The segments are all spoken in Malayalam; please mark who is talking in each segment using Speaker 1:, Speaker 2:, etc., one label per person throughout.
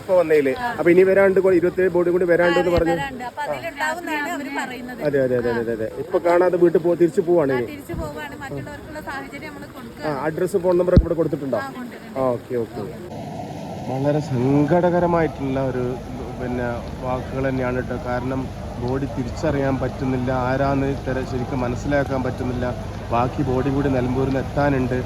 Speaker 1: ഇപ്പൊ വന്നേലേ. അപ്പൊ ഇനി വരാണ്ട് ഇരുപത്തേഴ് ബോഡി കൂടി വരാണ്ട് എന്ന് പറഞ്ഞു അതെ അതെ അതെ അതെ അതെ. ഇപ്പൊ കാണാതെ വീട്ടിൽ പോ തിരിച്ചു പോവാണ് അഡ്രസ്
Speaker 2: തിരിച്ചു പോവാണ്. മറ്റുള്ളവർക്കുള്ള സാഹചര്യം നമ്മൾ കൊടുക്കുക
Speaker 1: ആ അഡ്രസ്സ് ഫോൺ നമ്പർ ഇവിടെ കൊടുത്തിട്ടുണ്ടോ? ആ ഓക്കെ ഓക്കെ. വളരെ സങ്കടകരമായിട്ടുള്ള ഒരു പിന്നെ വാക്കുകൾ തന്നെയാണ് കേട്ടോ. കാരണം ബോഡി തിരിച്ചറിയാൻ പറ്റുന്നില്ല ആരാന്ന് തര ശരിക്കും മനസ്സിലാക്കാൻ പറ്റുന്നില്ല. ബാക്കി ബോഡി കൂടി നിലമ്പൂരിൽ നിന്ന് എത്താനുണ്ട്.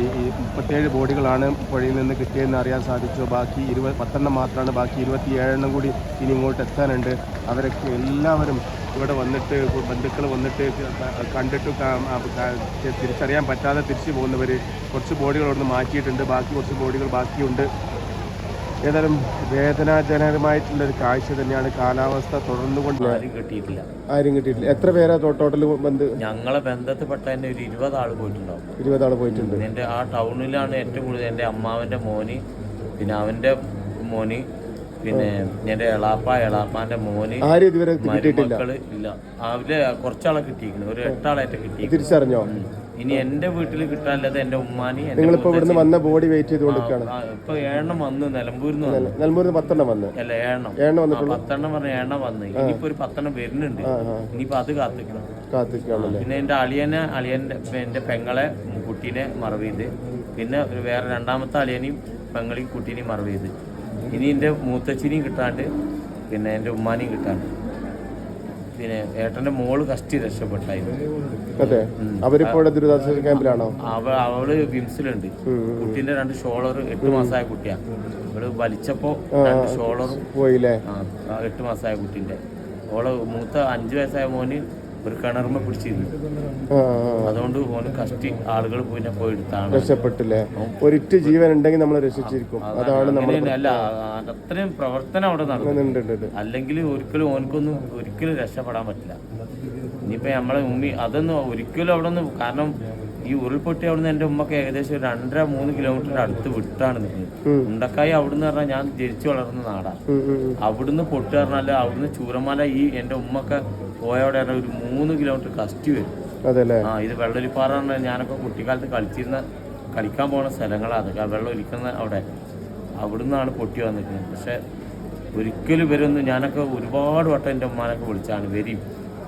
Speaker 1: ഈ മുപ്പത്തേഴ് ബോഡികളാണ് പുഴയിൽ നിന്ന് കിട്ടിയതെന്ന് അറിയാൻ സാധിച്ചു. ബാക്കി ഇരുപത് പത്തെണ്ണം മാത്രമാണ് ബാക്കി ഇരുപത്തിയേഴെണ്ണം കൂടി ഇനി ഇങ്ങോട്ട് എത്താനുണ്ട്. അവരൊക്കെ എല്ലാവരും ഇവിടെ വന്നിട്ട് ബന്ധുക്കൾ വന്നിട്ട് കണ്ടിട്ട് തിരിച്ചറിയാൻ പറ്റാതെ തിരിച്ചു പോകുന്നവർ കുറച്ച് ബോഡികൾ അവിടെ നിന്ന് മാറ്റിയിട്ടുണ്ട്. ബാക്കി കുറച്ച് ബോഡികൾ ബാക്കിയുണ്ട്. ഏതായാലും വേദനാജനകമായിട്ടുള്ള ഒരു കാഴ്ച തന്നെയാണ് കാലാവസ്ഥ തുടർന്നുകൊണ്ട്
Speaker 3: ആരും കിട്ടിയിട്ടില്ല.
Speaker 1: ആരും കിട്ടിയിട്ടില്ല. എത്ര പേരാ ടോട്ടൽ ബന്ധു
Speaker 3: ഞങ്ങളെ ബന്ധത്തിൽപ്പെട്ട തന്നെ ഒരു ഇരുപത് ആൾ പോയിട്ടുണ്ടാവും.
Speaker 1: ഇരുപതാൾ പോയിട്ടുണ്ട്.
Speaker 3: എന്റെ ആ ടൗണിലാണ് ഏറ്റവും കൂടുതൽ എന്റെ അമ്മാവന്റെ മോന് പിന്നെ അവന്റെ മോന് പിന്നെ എന്റെ എളാപ്പ എളാപ്പാന്റെ മോന്
Speaker 1: ആരും ഇതുവരെ കിട്ടിയിട്ടില്ല.
Speaker 3: മക്കൾ ഇല്ല. അവർ കുറച്ചാളെ കിട്ടിയിരിക്കുന്നു ഒരു എട്ടാളായിട്ട് കിട്ടി
Speaker 1: തിരിച്ചറിഞ്ഞോ?
Speaker 3: ഇനി എന്റെ വീട്ടിൽ കിട്ടാനില്ലാതെ എന്റെ ഉമ്മാനി
Speaker 1: നിങ്ങളിപ്പോ ഇവിടുന്ന് വന്ന ബോഡി വെയിറ്റ് ചെയ്ത് കൊടുക്കുകയാണ്
Speaker 3: ഇപ്പൊ ഏഴെണ്ണം വന്ന് നിലമ്പൂരിൽ നിന്ന് വന്നു
Speaker 1: പത്തെണ്ണം വന്ന്.
Speaker 3: അല്ല ഏഴെണ്ണം.
Speaker 1: ഏഴെണ്ണം വന്നിട്ടുള്ളൂ?
Speaker 3: പത്തെണ്ണം പറഞ്ഞ ഏഴെണ്ണം വന്ന്. ഇനിയിപ്പോ ഒരു പത്തെണ്ണം വരുന്നുണ്ട്. ഇനിയിപ്പോ അത് കാത്തിക്കണം.
Speaker 1: കാത്തിക്കണം
Speaker 3: പിന്നെ എന്റെ അളിയനെ അളിയന്റെ എന്റെ പെങ്ങളെ കുട്ടീനെ മറവ് ചെയ്ത്. പിന്നെ ഒരു വേറെ രണ്ടാമത്തെ അളിയനെയും പെങ്ങളെയും കുട്ടീനെയും മറവ് ചെയ്ത്. ഇനി എന്റെ മൂത്തച്ഛനെയും കിട്ടാണ്ട് പിന്നെ എന്റെ ഉമ്മാനെയും കിട്ടാണ്ട്. പിന്നെ ഏട്ടന്റെ മോൾ കഷ്ടി രക്ഷപ്പെട്ടായിരുന്നു
Speaker 1: അതെ. അവരിപ്പോ ഇവിടെ ദുരിതാശ്വാസ ക്യാമ്പിലാണോ?
Speaker 3: അവ അവൾ വിംസിലുണ്ട്. കുട്ടീന്റെ രണ്ട് ഷോളർ എട്ട് മാസമായ കുട്ടിയാ. അവൾ വലിച്ചപ്പോ രണ്ട് ഷോളറും
Speaker 1: പോയില്ലേ?
Speaker 3: എട്ട് മാസമായ കുട്ടീന്റെ. ഓൾ മൂത്ത അഞ്ചു വയസ്സായ മോന് ഒരു കിണർമ പിടിച്ചിരുന്നു. അതുകൊണ്ട് ഓന് കഷ്ടി ആളുകൾ പിന്നെ പോയി എടുത്താണ്.
Speaker 1: രക്ഷപ്പെട്ടില്ലേ? ഒരിറ്റ് ജീവൻ ഉണ്ടെങ്കിൽ നമ്മൾ രക്ഷിച്ചിരിക്കും. അതാണ് നമ്മൾ
Speaker 3: അല്ല അത്രയും പ്രവർത്തനം അവിടെ
Speaker 1: ഉണ്ട്.
Speaker 3: അല്ലെങ്കിൽ ഒരിക്കലും ഓനക്കൊന്നും ഒരിക്കലും രക്ഷപ്പെടാൻ പറ്റില്ല. ഇനിയിപ്പോ നമ്മളെ ഉമ്മി അതൊന്നും ഒരിക്കലും അവിടെ നിന്ന് കാരണം ഈ ഉരുൾപൊട്ടി അവിടുന്ന് എന്റെ ഉമ്മക്ക് ഏകദേശം ഒരു രണ്ടര മൂന്ന് കിലോമീറ്റർ അടുത്ത് വിട്ടാണ് നിൽക്കുന്നത്. ഉണ്ടക്കായി അവിടുന്ന് പറഞ്ഞാൽ ഞാൻ ജനിച്ചു വളർന്ന നാടാണ്
Speaker 1: ഉം.
Speaker 3: അവിടുന്ന് പൊട്ടി പറഞ്ഞാൽ അവിടുന്ന് ചൂരമാല ഈ എന്റെ ഉമ്മക്ക് പോയവിടെ ഒരു മൂന്ന് കിലോമീറ്റർ കസ്റ്റി വരും. ആ ഇത് വെള്ളൊലിപ്പാറ പറഞ്ഞാൽ ഞാനൊക്കെ കുട്ടിക്കാലത്ത് കളിച്ചിരുന്ന കളിക്കാൻ പോകുന്ന സ്ഥലങ്ങളാണ് അതൊക്കെ വെള്ളം ഒലിക്കുന്ന അവിടെ. അവിടെ നിന്നാണ് പൊട്ടി വന്നിരിക്കുന്നത്. പക്ഷെ ഒരിക്കലും ഇവരൊന്നും ഞാനൊക്കെ ഒരുപാട് വട്ടം എന്റെ ഉമ്മാനൊക്കെ വിളിച്ചാണ് വരും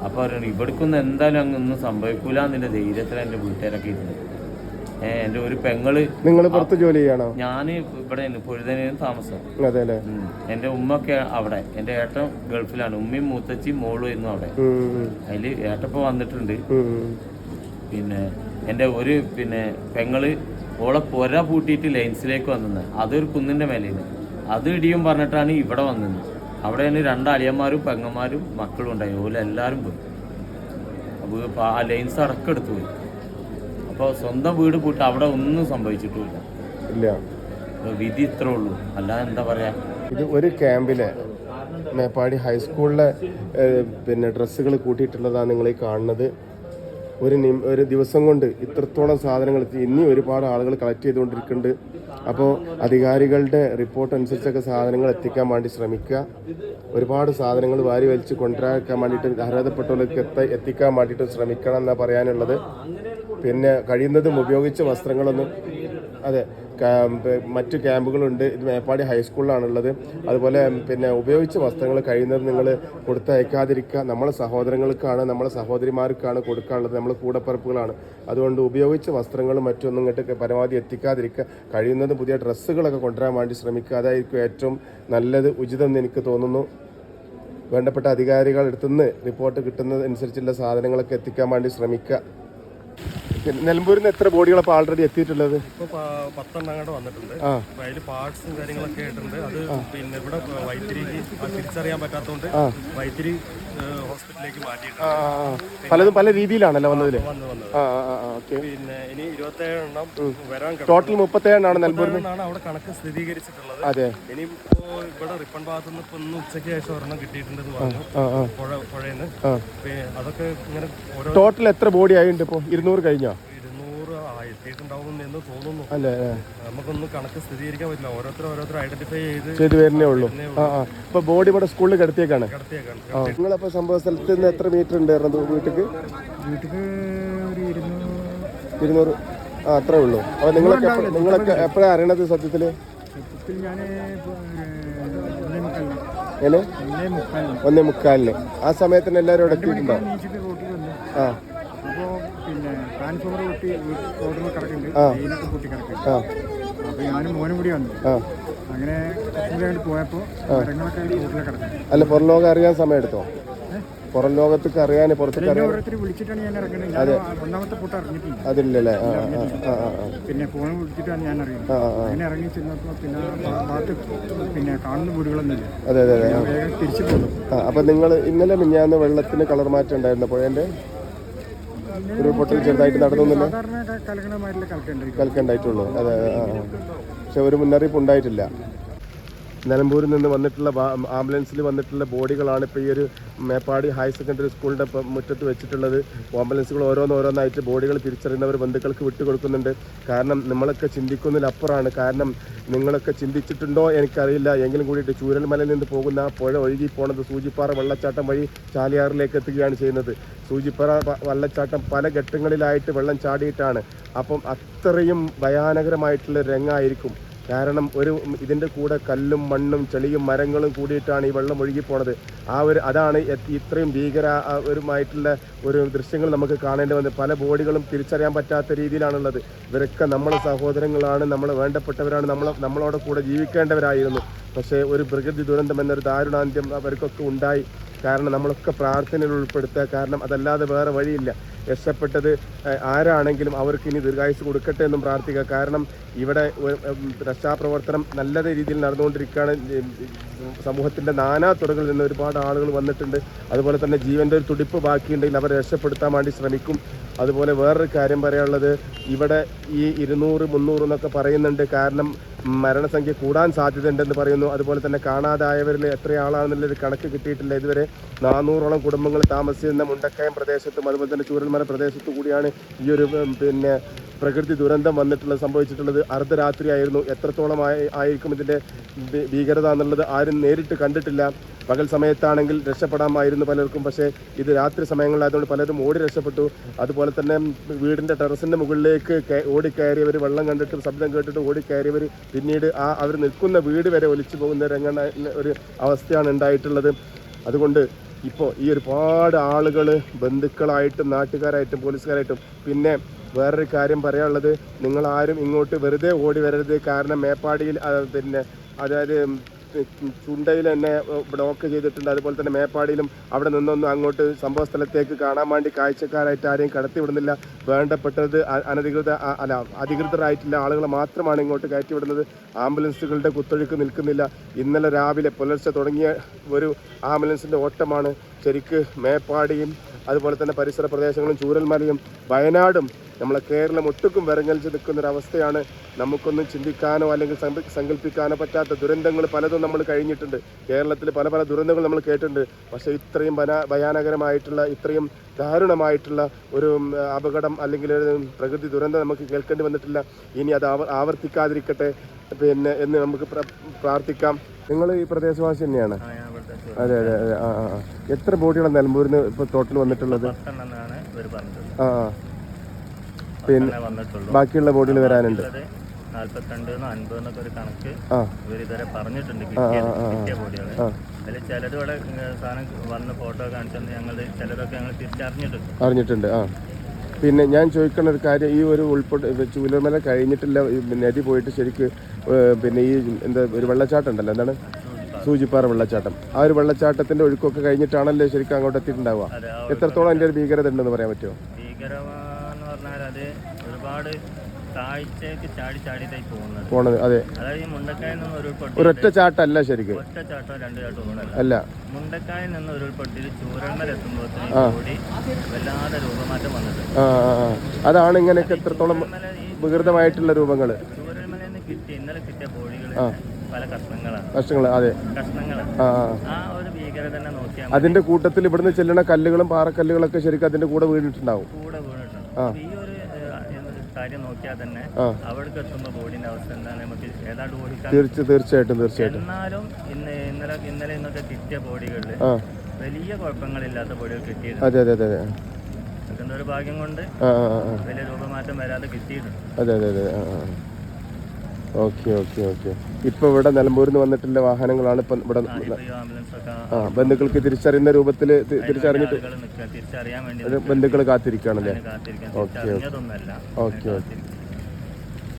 Speaker 3: അപ്പോൾ അവരാണ് ഇവിടേക്കൊന്നും എന്തായാലും അങ്ങ് ഒന്നും സംഭവിക്കൂല എന്നുള്ള ധൈര്യത്തിൽ എന്റെ വീട്ടുകാരൊക്കെ ഇരുന്നത് എന്റെ ഒരു പെങ്ങൾ.
Speaker 1: നിങ്ങൾ പുറത്ത് ജോലി ചെയ്യണോ
Speaker 3: ഞാൻ ഇവിടെ പൊഴുതനും താമസം.
Speaker 1: എന്റെ
Speaker 3: ഉം. എന്റെ ഉമ്മൊക്കെ അവിടെ. എന്റെ ഏട്ടൻ ഗൾഫിലാണ്. ഉമ്മയും മൂത്തച്ചി മോളും ആയിരുന്നു അവിടെ. അതിൽ അതിൽ വന്നിട്ടുണ്ട്. പിന്നെ എന്റെ ഒരു പിന്നെ പെങ്ങൾ ഓളെ പുര പൂട്ടിയിട്ട് ലൈൻസിലേക്ക് വന്നത് അതൊരു കുന്നിന്റെ മേലേന്ന് അത് ഇടിയും പറഞ്ഞിട്ടാണ് ഇവിടെ വന്നത് അവിടെ തന്നെ രണ്ടളിയന്മാരും പെങ്ങന്മാരും മക്കളും ഉണ്ടായി ഓലെല്ലാരും പോയി. അപ്പോൾ ആ ലൈൻസ് അടക്കം എടുത്തു പോയി. അപ്പോൾ സ്വന്തം വീട് പോയിട്ട് അവിടെ ഒന്നും സംഭവിച്ചിട്ടില്ല
Speaker 1: ഇല്ല.
Speaker 3: വിധി ഇത്രേ ഉള്ളൂ. അല്ലാതെ എന്താ പറയാ?
Speaker 1: ഇത് ഒരു ക്യാമ്പിലെ മേപ്പാടി ഹൈസ്കൂളിലെ പിന്നെ ഡ്രസ്സുകൾ കൂട്ടിയിട്ടുള്ളതാണ് നിങ്ങൾ ഈ കാണുന്നത്. ഒരു നിം ഒരു ദിവസം കൊണ്ട് ഇത്രത്തോളം സാധനങ്ങൾ എത്തി. ഇനി ഒരുപാട് ആളുകൾ കളക്ട് ചെയ്തുകൊണ്ടിരിക്കുന്നുണ്ട്. അപ്പോൾ അധികാരികളുടെ റിപ്പോർട്ട് അനുസരിച്ചൊക്കെ സാധനങ്ങൾ എത്തിക്കാൻ വേണ്ടി ശ്രമിക്കുക. ഒരുപാട് സാധനങ്ങൾ വാരി വലിച്ച് കൊണ്ടുവരാക്കാൻ വേണ്ടിയിട്ട് അർഹതപ്പെട്ടവർക്ക് എത്ത എത്തിക്കാൻ വേണ്ടിയിട്ട് ശ്രമിക്കണം എന്നാണ് പറയാനുള്ളത്. പിന്നെ കഴിയുന്നതും ഉപയോഗിച്ച വസ്ത്രങ്ങളൊന്നും അതെ മറ്റു ക്യാമ്പുകളുണ്ട്. ഇത് മേപ്പാടി ഹൈസ്കൂളിലാണുള്ളത്. അതുപോലെ പിന്നെ ഉപയോഗിച്ച വസ്ത്രങ്ങൾ കഴിയുന്നത് നിങ്ങൾ കൊടുത്തയക്കാതിരിക്കുക. നമ്മളെ സഹോദരങ്ങൾക്കാണ് നമ്മളെ സഹോദരിമാർക്കാണ് കൊടുക്കാനുള്ളത്. നമ്മൾ കൂടപ്പറപ്പുകളാണ്. അതുകൊണ്ട് ഉപയോഗിച്ച വസ്ത്രങ്ങളും മറ്റൊന്നും ഇങ്ങോട്ട് പരമാവധി എത്തിക്കാതിരിക്കുക. കഴിയുന്നതും പുതിയ ഡ്രസ്സുകളൊക്കെ കൊണ്ടുവരാൻ വേണ്ടി ശ്രമിക്കുക. അതായിരിക്കും ഏറ്റവും നല്ലത്. ഉചിതം എനിക്ക് തോന്നുന്നു. വേണ്ടപ്പെട്ട അധികാരികൾ അടുത്തുനിന്ന് റിപ്പോർട്ട് കിട്ടുന്നതനുസരിച്ചുള്ള സാധനങ്ങളൊക്കെ എത്തിക്കാൻ വേണ്ടി ശ്രമിക്കുക. പിന്നെ നിലമ്പൂരിൽ നിന്ന് എത്ര ബോഡികളപ്പോൾ ആൾറെഡി എത്തിയിട്ടുള്ളത്?
Speaker 4: ഇപ്പൊ പത്തെണ്ണം അങ്ങോട്ട് വന്നിട്ടുണ്ട്. പാർട്സും കാര്യങ്ങളൊക്കെ ആയിട്ടുണ്ട്. അത് പിന്നെ ഇവിടെ വൈത്തിരിക്ക് അത് തിരിച്ചറിയാൻ പറ്റാത്തതുകൊണ്ട് വൈത്തിരി ഏഹ്, ഹോസ്പിറ്റലിലേക്ക് മാറ്റിയിട്ടുണ്ട്.
Speaker 1: പലതും പല രീതിയിലാണല്ലോ വന്നതിൽ
Speaker 4: പിന്നെ ഇനി വരാൻ
Speaker 1: ടോട്ടൽ മുപ്പത്തേഴാണ് നിലമ്പൂരിൽ
Speaker 4: കിടക്കുന്നതാണ് അവിടെ കണക്ക് സ്ഥിരീകരിച്ചിട്ടുള്ളത്.
Speaker 1: അതെ.
Speaker 4: ഇനി ഇപ്പോ ഇവിടെ റിപ്പൺ ഭാഗത്ത് നിന്ന് ഇപ്പൊ ഇന്ന് ഉച്ചയ്ക്ക് ശേഷം ഒരെണ്ണം കിട്ടിയിട്ടുണ്ടെന്ന് പറഞ്ഞു.
Speaker 1: ആ ആ
Speaker 4: പുഴ പുഴയിൽ നിന്ന് അതൊക്കെ ഇങ്ങനെ
Speaker 1: ടോട്ടൽ എത്ര ബോഡി ആയിട്ടുണ്ട് ഇപ്പോൾ ഇരുന്നൂറ് കഴിഞ്ഞോ?
Speaker 4: എത്തിയിട്ടുണ്ടാവും എന്ന് തോന്നുന്നു.
Speaker 1: അല്ലേ.
Speaker 4: നമുക്കൊന്നും കണക്ക് സ്ഥിരീകരിക്കാൻ പറ്റില്ല. ഓരോരുത്തർ ഓരോരുത്തർ ഐഡന്റിഫൈ ചെയ്ത്
Speaker 1: ചെയ്ത് വരുന്നേ ഉള്ളൂ. ആ ആ. ഇപ്പോൾ ബോഡി ഇവിടെ സ്കൂളിൽ കിടത്തിയേക്കാണ്. നിങ്ങളപ്പോൾ സംഭവ സ്ഥലത്ത് നിന്ന് എത്ര മീറ്റർ ഉണ്ടായിരുന്നു വീട്ടിക്ക്?
Speaker 4: വീട്ടിക്ക് ഒരു ഇരുന്നൂറ്.
Speaker 1: ആ അത്രേ ഉള്ളൂ. അപ്പോൾ നിങ്ങളൊക്കെ നിങ്ങളൊക്കെ എപ്പോഴാണ് അറിയണത് സത്യത്തിൽ
Speaker 5: ഞാൻ ഒന്നേ മുക്കാലിന്.
Speaker 1: ആ സമയത്തിന് എല്ലാവരും ഇവിടെ എത്തിയിട്ടുണ്ടോ? ആ.
Speaker 5: പിന്നെ ട്രാൻസ്ഫോമർ പൊട്ടി റോഡിൽ കിടക്കുന്നുണ്ട് ലൈനൊക്കെ പൊട്ടി കിടക്കുന്നുണ്ട്
Speaker 1: ആ.
Speaker 5: അപ്പോൾ ഞാനും മോനും കൂടി വന്നു.
Speaker 1: ആ.
Speaker 5: അങ്ങനെ മരങ്ങളൊക്കെ റോഡിൽ കിടക്കുന്നു
Speaker 1: അല്ല പുറം ലോകം അറിയാൻ സമയം എടുത്തോ? പുറം ലോകത്തേക്ക് അറിയാൻ പുറത്തേക്ക് അറിയാൻ
Speaker 5: വിളിച്ചിട്ടാണ് ഞാൻ ഇറങ്ങുന്നത് ഞാൻ ഒന്നാമത്തെ അറിഞ്ഞിട്ടില്ല.
Speaker 1: അതില്ലല്ലേ?
Speaker 5: പിന്നെ ഫോൺ വിളിച്ചിട്ടാണ് ഞാൻ അറിയുന്നത്. അങ്ങനെ ഇറങ്ങി ചെന്നപ്പോൾ പിന്നെ പിന്നെ കാണുന്ന വീടുകളൊന്നുമില്ല.
Speaker 1: അതെ അതെ അതെ
Speaker 5: തിരിച്ചു
Speaker 1: ആ നിങ്ങൾ ഇന്നലെ മിഞ്ഞാന്ന് വെള്ളത്തിന് കളർ മാറ്റം ഉണ്ടായിരുന്നു പുഴേന്റെ? ഒരു പൊട്ടൽ ചെറുതായിട്ട് നടന്നൊന്നുമില്ല. കൽക്കണ്ടായിട്ടുള്ളൂ അതെ. പക്ഷെ ഒരു മുന്നറിയിപ്പ് ഉണ്ടായിട്ടില്ല. നിലമ്പൂരിൽ നിന്ന് വന്നിട്ടുള്ള ആംബുലൻസിൽ വന്നിട്ടുള്ള ബോഡികളാണ് ഇപ്പോൾ ഈ ഒരു മേപ്പാടി ഹയർ സെക്കൻഡറി സ്കൂളിന്റെ മുറ്റത്ത് വെച്ചിട്ടുള്ളത്. ആംബുലൻസുകൾ ഓരോന്നോരോന്നായിട്ട് ബോഡികൾ തിരിച്ചറിയുന്നവർ ബന്ധുക്കൾക്ക് വിട്ടുകൊടുക്കുന്നുണ്ട് കാരണം നമ്മളൊക്കെ ചിന്തിക്കുന്നതിലപ്പുറമാണ്. കാരണം നിങ്ങളൊക്കെ ചിന്തിച്ചിട്ടുണ്ടോ എനിക്കറിയില്ല. എങ്കിലും കൂടിയിട്ട് ചൂരൽമലയിൽ നിന്ന് പോകുന്ന ആ പുഴ ഒഴുകി പോണത് സൂചിപ്പാറ വെള്ളച്ചാട്ടം വഴി ചാലിയാറിലേക്ക് എത്തുകയാണ് ചെയ്യുന്നത്. സൂചിപ്പാറ വെള്ളച്ചാട്ടം പല ഘട്ടങ്ങളിലായിട്ട് വെള്ളം ചാടിയിട്ടാണ്. അപ്പം അത്രയും ഭയാനകരമായിട്ടുള്ള രംഗമായിരിക്കും കാരണം ഒരു ഇതിന്റെ കൂടെ കല്ലും മണ്ണും ചെളിയും മരങ്ങളും കൂടിയിട്ടാണ് ഈ വെള്ളം ഒഴുകിപ്പോണത്. ആ ഒരു അതാണ് ഇത്രയും ഭീകര ഭീകരമായിട്ടുള്ള ഒരു ദൃശ്യങ്ങൾ നമുക്ക് കാണേണ്ടി വന്നത്. പല ബോഡികളും തിരിച്ചറിയാൻ പറ്റാത്ത രീതിയിലാണുള്ളത്. ഇവരൊക്കെ നമ്മളെ സഹോദരങ്ങളാണ് നമ്മളെ വേണ്ടപ്പെട്ടവരാണ് നമ്മളെ നമ്മളോട് കൂടെ ജീവിക്കേണ്ടവരായിരുന്നു. പക്ഷേ ഒരു പ്രകൃതി ദുരന്തം എന്നൊരു ദാരുണാന്ത്യം അവർക്കൊക്കെ ഉണ്ടായി. കാരണം നമ്മളൊക്കെ പ്രാർത്ഥനയിൽ ഉൾപ്പെടുത്തുക. കാരണം അതല്ലാതെ വേറെ വഴിയില്ല. രക്ഷപ്പെട്ടത് ആരാണെങ്കിലും അവർക്ക് ഇനി ദീർഘായുസ് കൊടുക്കട്ടെ എന്നും പ്രാർത്ഥിക്കുക. കാരണം ഇവിടെ രക്ഷാപ്രവർത്തനം നല്ല രീതിയിൽ നടന്നുകൊണ്ടിരിക്കുകയാണ്. സമൂഹത്തിന്റെ നാനാ തുറകളിൽ നിന്ന് ഒരുപാട് ആളുകൾ വന്നിട്ടുണ്ട്. അതുപോലെ തന്നെ ജീവന്റെ ഒരു തുടിപ്പ് ബാക്കിയുണ്ടെങ്കിൽ അവരെ രക്ഷപ്പെടുത്താൻ വേണ്ടി ശ്രമിക്കും. അതുപോലെ വേറൊരു കാര്യം പറയാനുള്ളത് ഇവിടെ ഈ ഇരുന്നൂറ് മുന്നൂറ് എന്നൊക്കെ പറയുന്നുണ്ട്. കാരണം മരണസംഖ്യ കൂടാൻ സാധ്യതയുണ്ടെന്ന് പറയുന്നു. അതുപോലെ തന്നെ കാണാതായവരിൽ എത്ര ആളാണെന്നുള്ളൊരു കണക്ക് കിട്ടിയിട്ടില്ല. ഇതുവരെ നാനൂറോളം കുടുംബങ്ങൾ താമസിക്കുന്ന മുണ്ടക്കയം പ്രദേശത്തും അതുപോലെ തന്നെ ചൂരൽമല പ്രദേശത്തു കൂടിയാണ് ഈ ഒരു പിന്നെ പ്രകൃതി ദുരന്തം വന്നിട്ടുള്ളത് സംഭവിച്ചിട്ടുള്ളത്. അർദ്ധരാത്രി ആയിരുന്നു എത്രത്തോളം ആയി- ആയിരിക്കും ഇതിന്റെ ഭീകരത എന്നുള്ളത് ആരും നേരിട്ട് കണ്ടിട്ടില്ല. പകൽ സമയത്താണെങ്കിൽ രക്ഷപ്പെടാമായിരുന്നു പലർക്കും. പക്ഷേ ഇത് രാത്രി സമയങ്ങളിലായതുകൊണ്ട് പലരും ഓടി രക്ഷപ്പെട്ടു. അതുപോലെ തന്നെ വീടിന്റെ ടെറസിന്റെ മുകളിലേക്ക് കയ- ഓടിക്കയറിയവർ വെള്ളം കണ്ടിട്ട് ശബ്ദം കേട്ടിട്ട് ഓടിക്കയറിയവർ പിന്നീട് ആ അവർ നിൽക്കുന്ന വീട് വരെ ഒലിച്ചു പോകുന്ന രംഗ ഒരു അവസ്ഥയാണ് ഉണ്ടായിട്ടുള്ളത്. അതുകൊണ്ട് ഇപ്പോൾ ഈ ഒരുപാട് ആളുകൾ ബന്ധുക്കളായിട്ടും നാട്ടുകാരായിട്ടും പോലീസുകാരായിട്ടും പിന്നെ വേറൊരു കാര്യം പറയാനുള്ളത് നിങ്ങളാരും ഇങ്ങോട്ട് വെറുതെ ഓടി വരരുത്. കാരണം മേപ്പാടിയിൽ പിന്നെ അതായത് ചുണ്ടയിൽ തന്നെ ബ്ലോക്ക് ചെയ്തിട്ടുണ്ട്. അതുപോലെ തന്നെ മേപ്പാടിയിലും അവിടെ നിന്നൊന്നും അങ്ങോട്ട് സംഭവ സ്ഥലത്തേക്ക് കാണാൻ വേണ്ടി കാഴ്ചക്കാരായിട്ട് ആരെയും കടത്തിവിടുന്നില്ല. വേണ്ടപ്പെട്ടത് അനധികൃത അല്ല അധികൃതരായിട്ടുള്ള ആളുകളെ മാത്രമാണ് ഇങ്ങോട്ട് കയറ്റിവിടുന്നത്. ആംബുലൻസുകളുടെ കുത്തൊഴുക്ക് നിൽക്കുന്നില്ല. ഇന്നലെ രാവിലെ പുലർച്ചെ തുടങ്ങിയ ഒരു ആംബുലൻസിന്റെ ഓട്ടമാണ്. ശരിക്ക് മേപ്പാടിയും അതുപോലെ തന്നെ പരിസര പ്രദേശങ്ങളും ചൂരൽമലയും വയനാടും നമ്മളെ കേരളം ഒട്ടുക്കും വിറങ്ങലിച്ച് നിൽക്കുന്നൊരവസ്ഥയാണ്. നമുക്കൊന്നും ചിന്തിക്കാനോ അല്ലെങ്കിൽ സങ്ക- സങ്കല്പിക്കാനോ പറ്റാത്ത ദുരന്തങ്ങൾ പലതും നമ്മൾ കഴിഞ്ഞിട്ടുണ്ട്. കേരളത്തിൽ പല പല ദുരന്തങ്ങൾ നമ്മൾ കേട്ടിട്ടുണ്ട്. പക്ഷേ ഇത്രയും ഭയാനകരമായിട്ടുള്ള ഇത്രയും ദാരുണമായിട്ടുള്ള ഒരു അപകടം അല്ലെങ്കിൽ ഒരു പ്രകൃതി ദുരന്തം നമുക്ക് കേൾക്കേണ്ടി വന്നിട്ടില്ല. ഇനി അത് ആവർത്തിക്കാതിരിക്കട്ടെ. പിന്നെ എന്ന് നമുക്ക് പ്രാർത്ഥിക്കാം. നിങ്ങൾ ഈ പ്രദേശവാസി തന്നെയാണ്? അതെ അതെ അതെ. ആ ആ. എത്ര ബോഡികളാണ് നിലമ്പൂരിൽ നിന്ന് ഇപ്പോൾ ടോട്ടൽ വന്നിട്ടുള്ളത് ആ ആ. പിന്നെ ബാക്കിയുള്ള ബോട്ടുകൾ വരാനുണ്ട്?
Speaker 6: ഒരു കണക്ക് പറഞ്ഞിട്ടുണ്ട് കിട്ടിയ
Speaker 1: ബോഡികൾ.
Speaker 6: അതിൽ സാധനം വന്ന് ഫോട്ടോ കാണിച്ചെന്ന് ഞങ്ങൾ ചിലരൊക്കെ ഞങ്ങൾ തിരിച്ചറിഞ്ഞിട്ടുണ്ട്.
Speaker 1: അറിഞ്ഞിട്ടുണ്ട് ആ. പിന്നെ ഞാൻ ചോദിക്കുന്ന ഒരു കാര്യം ഈ ഒരു ഉൾപ്പെടെ ചൂലമല കഴിഞ്ഞിട്ടില്ല നദി പോയിട്ട് ശരിക്ക് പിന്നെ ഈ എന്താ ഒരു വെള്ളച്ചാട്ടം ഉണ്ടല്ലോ എന്താണ്? സൂചിപ്പാറ വെള്ളച്ചാട്ടം ആ ഒരു വെള്ളച്ചാട്ടത്തിന്റെ ഒഴുക്കൊക്കെ കഴിഞ്ഞിട്ടാണല്ലോ ശരിക്കും അങ്ങോട്ട് എത്തിയിട്ടുണ്ടാവുക? എത്രത്തോളം അതിന്റെ ഒരു ഭീകരത ഉണ്ടെന്ന് പറയാൻ പറ്റുമോ?
Speaker 6: ഭീകരമെന്ന് പറഞ്ഞാൽ അത് ഒരുപാട് താഴ്ചയ്ക്ക് ചാടി ചാടിയിട്ടായി പോകുന്നത്.
Speaker 1: പോണത് അതെ.
Speaker 6: അതായത് ഈ മുണ്ടക്കായിൽ നിന്ന് ഉരുൾപൊട്ടി
Speaker 1: ഒരൊറ്റ ചാട്ടല്ല ശരിക്കും.
Speaker 6: ഒറ്റ ചാട്ടോ രണ്ട് ചാട്ടോ
Speaker 1: അല്ല.
Speaker 6: മുണ്ടക്കായിൽ നിന്ന് ഉരുൾപൊട്ടിയിൽ ചൂരന്മൽ എത്തുമ്പോഴത്തേക്കും കൂടി വല്ലാതെ രൂപമാറ്റം
Speaker 1: വന്നത് അതാണ് ഇങ്ങനെയൊക്കെ എത്രത്തോളം വികൃതമായിട്ടുള്ള രൂപങ്ങൾ
Speaker 6: ചൂരന്മലയിൽ നിന്ന് കിട്ടിയ ഇന്നലെ കിട്ടിയ ബോഡികൾ പല കഷ്ണങ്ങളാണ്.
Speaker 1: കഷ്ണങ്ങൾ അതെ.
Speaker 6: കഷ്ണങ്ങളാണ്
Speaker 1: ആ
Speaker 6: ഒരു തന്നെ നോക്കിയാൽ
Speaker 1: അതിന്റെ കൂട്ടത്തിൽ ഇവിടുന്ന് ചെല്ലുന്ന കല്ലുകളും പാറക്കല്ലുകളൊക്കെ ശരിക്കും അതിന്റെ കൂടെ വീണിട്ടുണ്ടാവും.
Speaker 6: കൂടെ വീണിട്ടുണ്ട്. അപ്പൊ ഈ ഒരു ഏഹ്, കാര്യം നോക്കിയാൽ തന്നെ
Speaker 1: ആ.
Speaker 6: അവിടേക്ക് എത്തുമ്പോൾ ബോഡിന്റെ അവസ്ഥ എന്താണ്? നമുക്ക് ഏതാണ്ട് ഊഹിക്കാൻ
Speaker 1: തീർച്ച തീർച്ചയായിട്ടും തീർച്ചയായിട്ടും.
Speaker 6: എന്നാലും ഇന്ന് ഇന്നലെ ഇന്നലെ ഇന്നൊക്കെ കിട്ടിയ ബോഡികളിൽ
Speaker 1: ആ.
Speaker 6: വലിയ കുഴപ്പങ്ങളില്ലാത്ത ബോഡികൾ കിട്ടിയിട്ടുണ്ട്.
Speaker 1: അതെ അതെ അതെ
Speaker 6: ഒരു ഭാഗ്യം കൊണ്ട്
Speaker 1: ആ ആ ആ ആ.
Speaker 6: വലിയ രൂപമാറ്റം വരാതെ കിട്ടിയിട്ടുണ്ട്.
Speaker 1: അതെ അതെ അതെ ആ ആ. Okay okay okay. ഇപ്പൊ ഇവിടെ നിലമ്പൂരിൽ നിന്ന് വന്നിട്ടുള്ള വാഹനങ്ങളാണ് ഇപ്പൊ ഇവിടെ ആ ബന്ധുക്കൾക്ക് തിരിച്ചറിയുന്ന രൂപത്തിൽ തിരിച്ചറിഞ്ഞിട്ട് ബന്ധുക്കൾ കാത്തിരിക്കുകയാണല്ലേ?
Speaker 6: Okay
Speaker 1: okay
Speaker 6: okay.